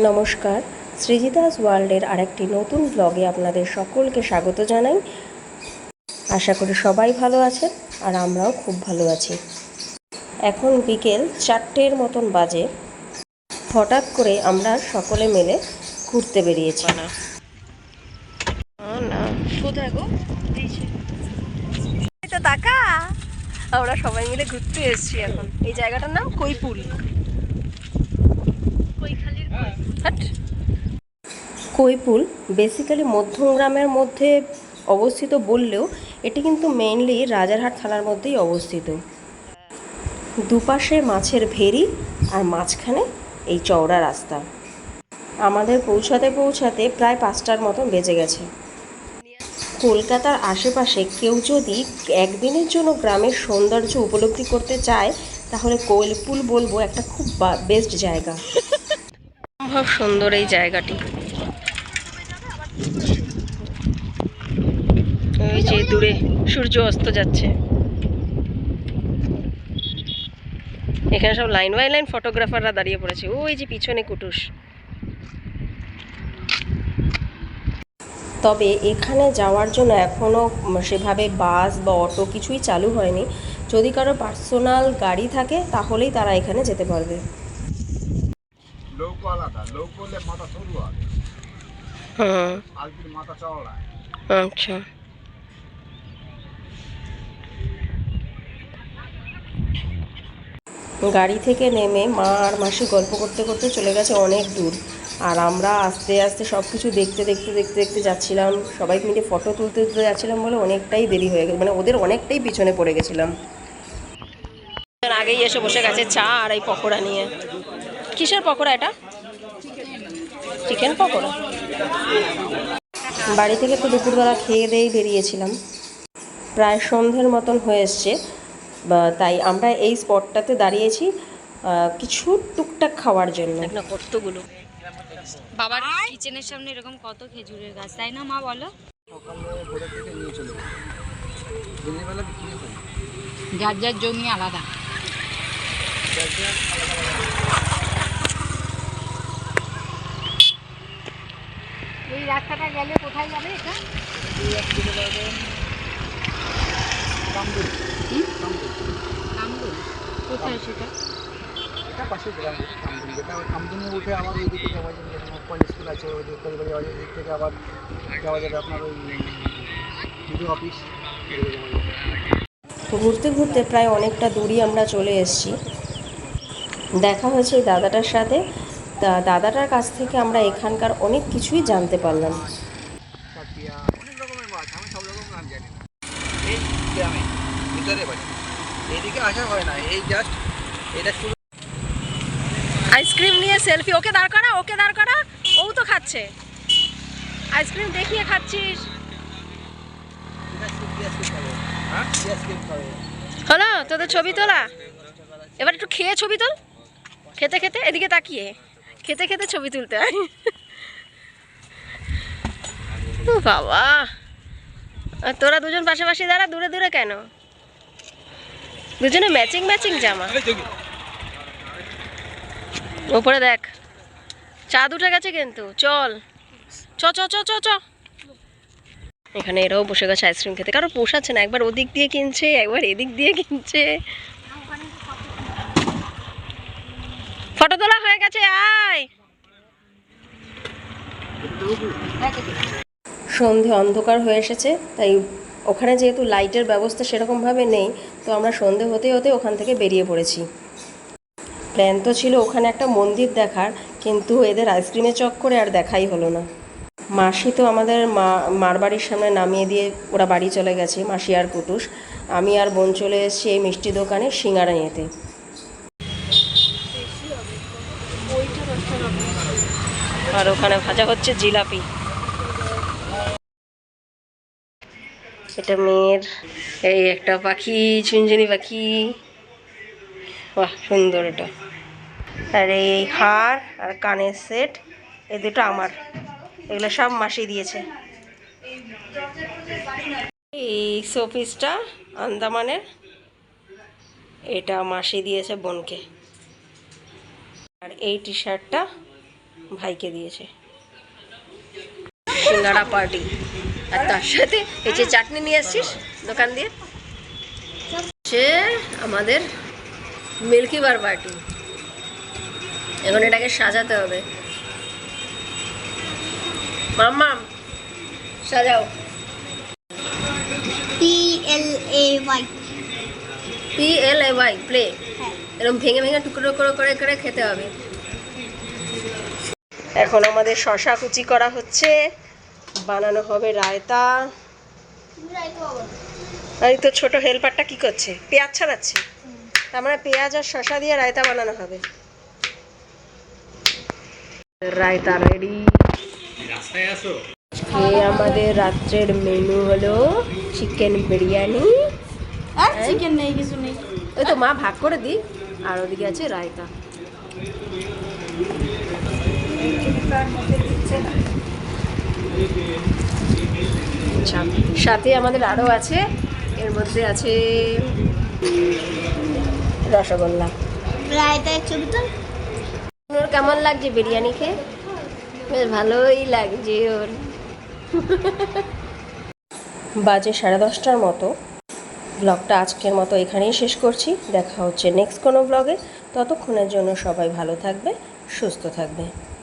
নমস্কার। সৃজিতাস ওয়ার্ল্ডের আরেকটি নতুন ব্লগে আপনাদের সকলকে স্বাগত জানাই। আশা করি সবাই ভালো আছেন আর আমরাও খুব ভালো আছি। এখন বিকেল চারটের মতন বাজে। হঠাৎ করে আমরা সকলে মিলে ঘুরতে বেরিয়েছি। তো টাকা আমরা সবাই মিলে ঘুরতে এসেছি এখন। এই জায়গাটার নাম কৈপুল। হাট। কৈপুল বেসিক্যালি মধ্যমগ্রামের মধ্যে অবস্থিত বললেও এটি কিন্তু মেইনলি রাজারহাট থানার মধ্যেই অবস্থিত। দুপাশে মাছের ভেরি আর মাঝখানে এই চওড়া রাস্তা। আমাদের পৌঁছাতে পৌঁছাতে প্রায় পাঁচটার মতন বেজে গেছে। কলকাতার আশেপাশে কেউ যদি একদিনের জন্য গ্রামের সৌন্দর্য উপলব্ধি করতে চায়, তাহলে কৈলপুল বলব একটা খুব বেস্ট জায়গা। সম্ভব সুন্দর এই জায়গাটি। ওই যে দূরে সূর্য অস্ত যাচ্ছে। এখানে সব লাইন বাই লাইন ফটোগ্রাফাররা দাঁড়িয়ে পড়েছে। ওই যে পিছনে কুটুস। তবে এখানে যাওয়ার জন্য এখনও সেভাবে বাস বা অটো কিছুই চালু হয়নি। যদি কারও পার্সোনাল গাড়ি থাকে, তাহলেই তারা এখানে যেতে পারবে। লৌকো আলাদা লৌকো হলে মাথা সরু হয় হুম আলপির মাথা চওড়া আচ্ছা গাড়ি থেকে নেমে মা আর মাসি গল্প করতে করতে চলে গেছে অনেক দূর। আর আমরা আস্তে আস্তে সব কিছু দেখতে দেখতে দেখতে দেখতে যাচ্ছিলাম। সবাই মিলে ফটো তুলতে তুলতে যাচ্ছিলাম বলে অনেকটাই দেরি হয়ে গেছে মানে ওদের অনেকটাই পিছনে পড়ে গেছিলাম। আগেই এসে বসে গেছে চা আর এই পকোড়া নিয়ে। কিসের পকোড়া এটা? চিকেন পকোড়া। বাড়ি থেকে তো দুপুরবেলা খেয়ে দিয়েই বেরিয়েছিলাম। প্রায় সন্ধ্যের মতন হয়ে এসছে তাই আমরা এই স্পটটাতে দাঁড়িয়েছি কিছু টুকটাক খাওয়ার জন্য। কতগুলো। বাবার কিচেনের সামনে এরকম কত খেজুরের গাছ তাই না মা বলো? যার যার জমি আলাদা। এই রাস্তাটা গেলে কোথায় যাবে এটা? কোথায় সেটা? এটা পাশে গ্রাম কামদুল যেটা ওই কামদুনে উঠে আবার ওই দিকে যাওয়া যাবে কলেজ স্কুল আছে ওই দিকে কলিবাড়ি যাওয়া যাবে এদিক থেকে আবার যাওয়া যাবে আপনার ওই ভিডিও অফিস। এদিকে যাওয়া যাবে ঘুরতে ঘুরতে প্রায় অনেকটা দূরই আমরা চলে এসেছি। দেখা হয়েছে এই দাদাটার সাথে। দাদাটার কাছ থেকে আমরা এখানকার অনেক কিছুই জানতে পারলাম। কাটিয়া অনেক রকমের মাছ আমি সব রকম নাম জানি না। এই গ্রামে ভিতরে বাড়ি। এইদিকে আসা হয় না এই জাস্ট এটা শুরু আইসক্রিম নিয়ে সেলফি ওকে দাঁড় করা ওকে দাঁড় করা ও তো খাচ্ছে। আইসক্রিম দেখিয়ে খাচ্ছিস। হ্যাঁ? হলো তোদের ছবি তোলা? এবার একটু খেয়ে ছবি তোল। খেতে খেতে এদিকে তাকিয়ে। খেতে খেতে ছবি তুলতে হয়। বাবা। আর তোরা দুজন পাশাপাশি দাঁড়া দূরে দূরে কেন? দুজনে ম্যাচিং ম্যাচিং জামা। ওপরে দেখ। চাঁদ উঠে গেছে কিন্তু চল। চ চ চ চ চ। এখানে এরাও বসে গেছে আইসক্রিম খেতে। কারও পোষাচ্ছে না একবার ওদিক দিয়ে কিনছে একবার এদিক দিয়ে কিনছে। ফটো তোলা হয়ে গেছে, আয়। সন্ধে অন্ধকার হয়ে এসেছে, তাই ওখানে যেহেতু লাইটের ব্যবস্থা সেরকমভাবে নেই, তো আমরা সন্ধে হতে হতে ওখান থেকে বেরিয়ে পড়েছি। প্ল্যান তো ছিল ওখানে একটা মন্দির দেখার, কিন্তু এদের আইসক্রিমের চক্করে আর দেখাই হলো না। মাসি তো আমাদের মা, মার বাড়ির সামনে নামিয়ে দিয়ে ওরা বাড়ি চলে গেছে, মাসি আর কুটুস। আমি আর বোন চলে এসেছি এই মিষ্টি দোকানে সিঙ্গারা নিতে। আর ওখানে ভাজা হচ্ছে জিলাপি। এটা মেয়ের এই একটা পাখি, ঝুনঝুনি পাখি। বাহ, সুন্দর এটা। আর এই হার আর কানের সেট, এই দুটো আমার। এগুলো সব মাসি দিয়েছে। এই শোপিসটা আন্দামানের। এটা মাসি দিয়েছে বোনকে। আর এই টি শার্টটা ভাইকে দিয়েছে। সিঙ্গারা পার্টি। আর তার সাথে এই যে চাটনি নিয়ে আসছিস দোকান দিয়ে সে আমাদের মিল্কি বার পার্টি। এখন এটাকে সাজাতে হবে। মাম্মাম সাজাও। P L A Y P L A Y play এরকম ভেঙে ভেঙে টুকরো করে করে করে খেতে হবে। এখন আমাদের শশা কুচি করা হচ্ছে। বানানো হবে রায়তা। আর তো ছোট হেল্পারটা কি করছে? পেঁয়াজ ছাড়াচ্ছে। তার মানে পেঁয়াজ আর শশা দিয়ে রায়তা বানানো হবে। রায়তা রেডি আমাদের রাত্রের মেনু হলো চিকেন বিরিয়ানি আর চিকেন নেই কিছু নেই। ওই তো মা ভাগ করে দিই। আর ওদিকে আছে রায়তা। আচ্ছা সাথে আমাদের আরও আছে এর মধ্যে আছে রসগোল্লা। রায়তা ছবি তো ওর কেমন লাগছে বিরিয়ানি খেয়ে? বেশ ভালোই লাগছে ওর। বাজে সাড়ে দশটার মতো। ব্লগটা আজকের মতো এখানেই শেষ করছি। দেখা হচ্ছে নেক্সট কোনো ব্লগে ততক্ষণের জন্য সবাই ভালো থাকবে, সুস্থ থাকবে।